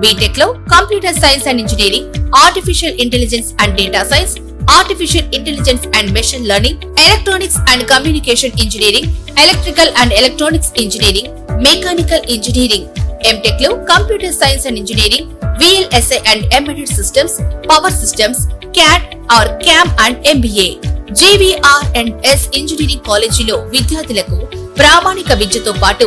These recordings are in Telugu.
బీటెక్లో computer science and engineering artificial intelligence and data science artificial intelligence and machine learning electronics and communication engineering electrical and electronics engineering mechanical engineering ఎంటెక్లో computer science and engineering VLSI and embedded systems power systems CAD or CAM and MBA JVR and S engineering కాలేజీలో విద్యార్థులకు ప్రామాణిక విద్యతో పాటు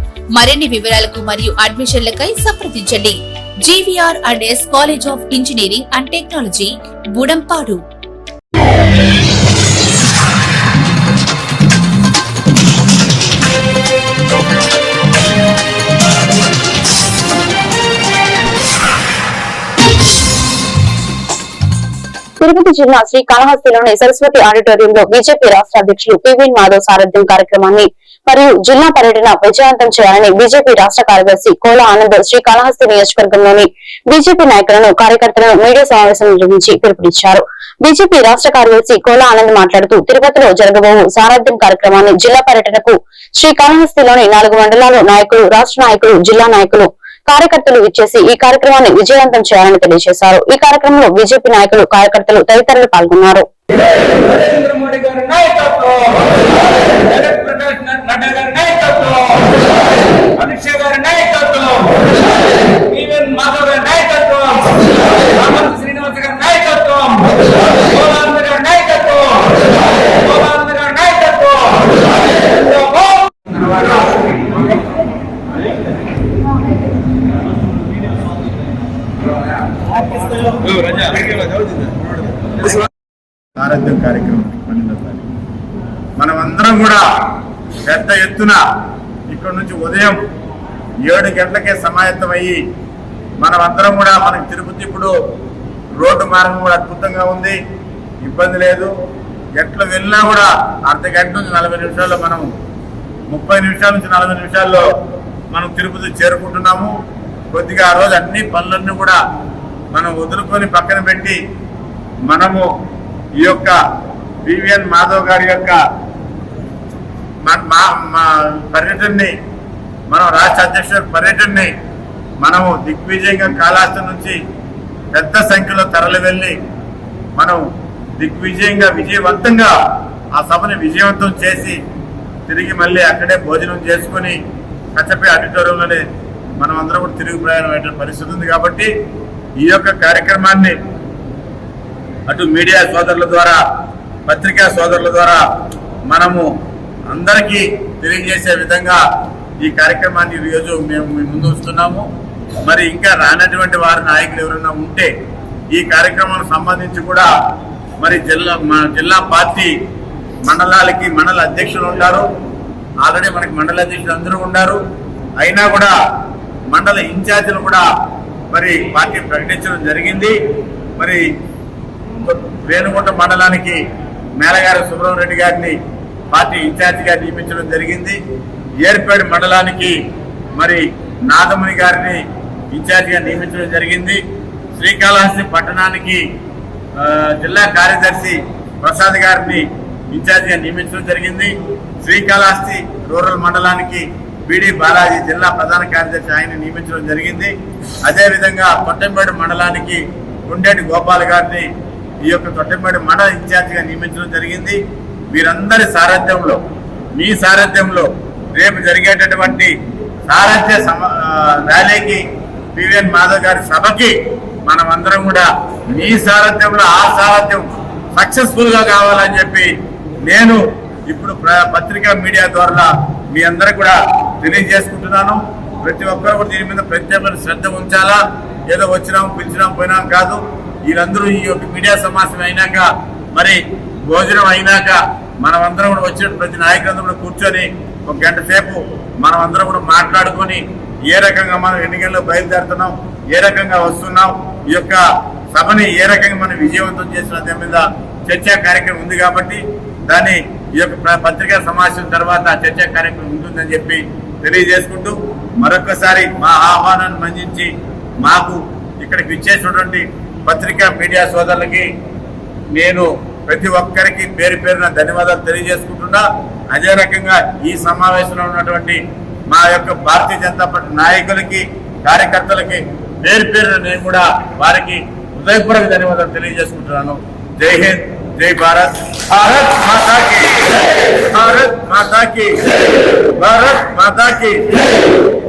మరిన్ని వివరాలకు మరియు అడ్మిషన్లకై సంప్రదించండి. GVR and S college of engineering and technology Budampadu. Tirupati జిల్లా శ్రీకాళహస్తిలోని సరస్వతి ఆడిటోరియంలో బీజేపీ రాష్ట్ర అధ్యక్షులు పివిన్ మాధవ్ సారథ్యం కార్యక్రమాన్ని మరియు జిల్లా పర్యటన విజయవంతం చేయాలని బీజేపీ రాష్ట్ర కార్యదర్శి కోల ఆనంద్ శ్రీకాళహస్తి నియోజకవర్గంలోని బీజేపీ నాయకులను కార్యకర్తలను మీడియా సమావేశం నిర్వహించి పిలుపునిచ్చారు. బీజేపీ రాష్ట్ర కార్యదర్శి కోల ఆనంద్ మాట్లాడుతూ తిరుపతిలో జరగబోవు సారథ్యం కార్యక్రమాన్ని జిల్లా పర్యటనకు శ్రీకాళహస్తిలోని నాలుగు మండలాల నాయకులు రాష్ట్ర నాయకులు జిల్లా నాయకులు కార్యకర్తలు ఇచ్చేసి ఈ కార్యక్రమాన్ని విజయవంతం చేయాలని తెలియజేశారు. ఈ కార్యక్రమంలో బీజేపీ నాయకులు కార్యకర్తలు తదితరులు పాల్గొన్నారు. అమిత్ షా గారి నాయకత్వం జగత్ప్రకాష్ నడ్డా గారి నాయకత్వం అమిత్ షా గారి నాయకత్వం ఈవెన్ మాధవ్ గారి నాయకత్వం రామంత్ శ్రీనివాస గారి నాయకత్వం గోలాంబ గారి నాయకత్వం గోలాంబ గారి నాయకత్వం ఆరాధ్యం కార్యక్రమం పన్నెండో తారీఖు. మనమందరం కూడా పెద్ద ఎత్తున ఇక్కడ నుంచి ఉదయం ఏడు గంటలకే సమాయత్తమయ్యి మనమందరం కూడా మనకి తిరుపతి ఇప్పుడు రోడ్డు మార్గం కూడా అద్భుతంగా ఉంది. ఇబ్బంది లేదు. ఎట్లా వెళ్ళినా కూడా అర్ధ గంట నుంచి నలభై నిమిషాల్లో మనం ముప్పై నిమిషాల నుంచి నలభై నిమిషాల్లో మనం తిరుపతి చేరుకుంటున్నాము. కొద్దిగా ఆ రోజు అన్ని పనులన్నీ కూడా మనం వదులుకొని పక్కన పెట్టి మనము ఈ యొక్క వివిఎన్ మాధవ్ గారి యొక్క మా మా పర్యటనని మనం రాష్ట్ర అధ్యక్షుడు పర్యటనని మనము దిగ్విజయంగా కాళాస్తి నుంచి పెద్ద సంఖ్యలో తరలి వెళ్ళి మనం దిగ్విజయంగా విజయవంతంగా ఆ సభని విజయవంతం చేసి తిరిగి మళ్ళీ అక్కడే భోజనం చేసుకొని కచ్చపే ఆడిటోరియంలోనే మనం అందరం కూడా తిరిగి ప్రయాణం అయ్యే పరిస్థితి ఉంది కాబట్టి ఈ యొక్క కార్యక్రమాన్ని అటు మీడియా సోదరుల ద్వారా పత్రికా సోదరుల ద్వారా మనము అందరికీ తెలియజేసే విధంగా ఈ కార్యక్రమాన్ని ఈరోజు మేము మీ ముందు వస్తున్నాము మరి ఇంకా రానటువంటి వారి నాయకులు ఎవరైనా ఉంటే ఈ కార్యక్రమం సంబంధించి కూడా మరి జిల్లా మన జిల్లా పార్టీ మండలాలకి మండల అధ్యక్షులు ఉంటారు. ఆల్రెడీ మనకి మండల అధ్యక్షులు అందరూ ఉన్నారు. అయినా కూడా మండల ఇన్ఛార్జీలు కూడా మరి పార్టీ ప్రకటించడం జరిగింది. మరి రేణుగుంట మండలానికి మేళగారి సుబ్రహ్మరెడ్డి గారిని పార్టీ ఇన్ఛార్జిగా నియమించడం జరిగింది. ఏర్పేడు మండలానికి మరి నాదముని గారిని ఇన్ఛార్జిగా నియమించడం జరిగింది. శ్రీకాళహస్తి పట్టణానికి జిల్లా కార్యదర్శి ప్రసాద్ గారిని ఇన్ఛార్జిగా నియమించడం జరిగింది. శ్రీకాళహస్తి రూరల్ మండలానికి బీడీ బాలాజీ జిల్లా ప్రధాన కార్యదర్శి ఆయన నియమించడం జరిగింది. అదేవిధంగా తొట్టంపేట మండలానికి గుండేటి గోపాల్ గారిని ఈ యొక్క తొట్టంపేట మండల ఇన్ఛార్జిగా నియమించడం జరిగింది. వీరందరి సారథ్యంలో మీ సారథ్యంలో రేపు జరిగేటటువంటి సారథ్య సమ ర్యాలీకి పివిఎన్ మాధవ్ గారి సభకి మనమందరం కూడా మీ సారథ్యంలో ఆ సారథ్యం సక్సెస్ఫుల్గా కావాలని చెప్పి నేను ఇప్పుడు ప్ర- పత్రికా మీడియా ద్వారా మీ అందరూ కూడా తెలియజేసుకుంటున్నాను. ప్రతి ఒక్కరు కూడా దీని మీద ప్రత్యేకమైన శ్రద్ధ ఉంచాలా? ఏదో వచ్చినాం పిలిచినాం పోయినాం కాదు. వీళ్ళందరూ ఈ యొక్క మీడియా సమావేశం అయినాక మరి భోజనం అయినాక మనమందరం కూడా వచ్చిన ప్రతి నాయకులందరూ కూడా కూర్చొని ఒక గంట సేపు మనం అందరం కూడా మాట్లాడుకొని ఏ రకంగా మనం ఎన్నికల్లో బయలుదేరుతున్నాం ఏ రకంగా వస్తున్నాం ఈ యొక్క సభని ఏ రకంగా మనం విజయవంతం చేసిన దాని మీద చర్చా కార్యక్రమం ఉంది కాబట్టి దాన్ని ఈ యొక్క పత్రికా సమావేశం తర్వాత చర్చా కార్యక్రమం ఉంటుందని చెప్పి తెలియజేసుకుంటూ మరొకసారి మా ఆహ్వానాన్ని మందించి మాకు ఇక్కడికి ఇచ్చేటటువంటి పత్రికా మీడియా సోదరులకి నేను ప్రతి ఒక్కరికి పేరు పేరున ధన్యవాదాలు తెలియజేసుకుంటున్నా. అదే రకంగా ఈ సమావేశంలో ఉన్నటువంటి మా యొక్క భారతీయ జనతా పార్టీ నాయకులకి కార్యకర్తలకి పేరు పేరున నేను కూడా వారికి హృదయపూర్వక ధన్యవాదాలు తెలియజేసుకుంటున్నాను. జై హింద్. जय भारत। भारत माता की। भारत माता की। भारत माता की।